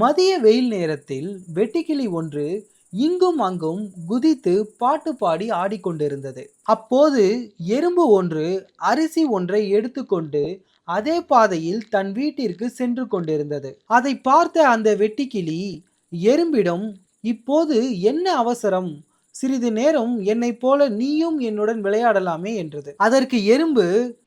மதிய வெயில் நேரத்தில் வெட்டுக்கிளி ஒன்று இங்கும் அங்கும் குதித்து பாட்டு பாடி ஆடிக்கொண்டிருந்தது. அப்போது எறும்பு ஒன்று அரிசி ஒன்றை எடுத்துக்கொண்டு அதே பாதையில் தன் வீட்டிற்கு சென்று கொண்டிருந்தது. அதை பார்த்த அந்த வெட்டிக்கிளி எறும்பிடம் இப்போது என்ன அவசரம்? சிறிது நேரம் என்னை போல நீயும் என்னுடன் விளையாடலாமே என்றது. அதற்கு எறும்பு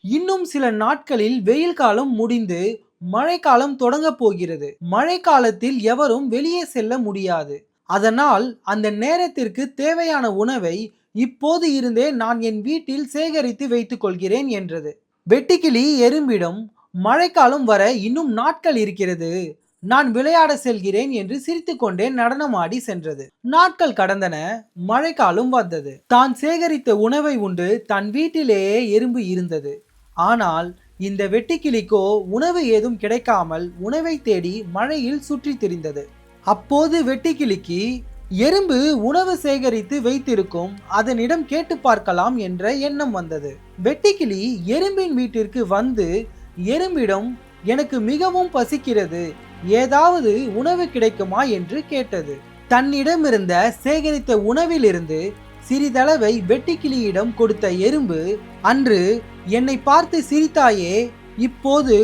இன்னும் சில நாட்களில் வெயில் காலம் முடிந்து மழைக்காலம் தொடங்கப் போகிறது. மழைக்காலத்தில் எவரும் வெளியே செல்ல முடியாது. அதனால் அந்த நேரத்திற்கு தேவையான உணவை இப்போது இருந்தே நான் என் வீட்டில் சேகரித்து வைத்துக் கொள்கிறேன் என்றது. வெட்டுக்கிளி எறும்பிடம் மழைக்காலம் வர இன்னும் நாட்கள் இருக்கிறது. நான் விளையாட செல்கிறேன் என்று சிரித்துக்கொண்டே நடனமாடி சென்றது. நாட்கள் கடந்தன மழைக்காலம் வந்தது. தான் சேகரித்த உணவை உண்டு தன் வீட்டிலேயே எறும்பு இருந்தது. ஆனால் இந்த வெட்டுக்கிளிக்கோ உணவு ஏதும் கிடைக்காமல் உணவை தேடி மழையில் சுற்றி திரிந்தது. அப்போது வெட்டுக்கிளிக்கு எறும்பு உணவு சேகரித்து வைத்திருக்கும் அதனிடம் கேட்டு பார்க்கலாம் என்ற எண்ணம் வந்தது. வெட்டுக்கிளி எறும்பின் வீட்டிற்கு வந்து எறும்பிடம் எனக்கு மிகவும் பசிக்கிறது ஏதாவது உணவு கிடைக்குமா? என்று கேட்டது. தன்னிடமிருந்த சேகரித்த உணவிலிருந்து சிறிதளவை வெட்டுக்கிளியிடம் கொடுத்த எறும்பு அன்று என்னை பார்த்து சிரித்தாயே இப்போது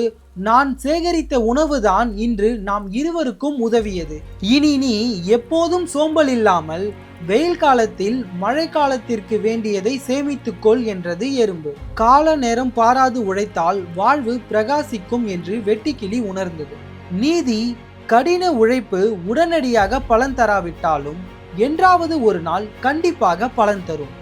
நான் சேகரித்த உணவுதான் இன்று நாம் இருவருக்கும் உதவியது. இனி நீ எப்போதும் சோம்பல் இல்லாமல் வெயில் காலத்தில் மழை காலத்திற்கு வேண்டியதை சேமித்துக்கொள் என்றது எறும்பு. கால நேரம் பாராது உழைத்தால் வாழ்வு பிரகாசிக்கும் என்று வெட்டிக்கிளி உணர்ந்தது. நீதி கடின உழைப்பு உடனடியாக பலன் தராவிட்டாலும் என்றாவது ஒரு நாள் கண்டிப்பாக பலன் தரும்.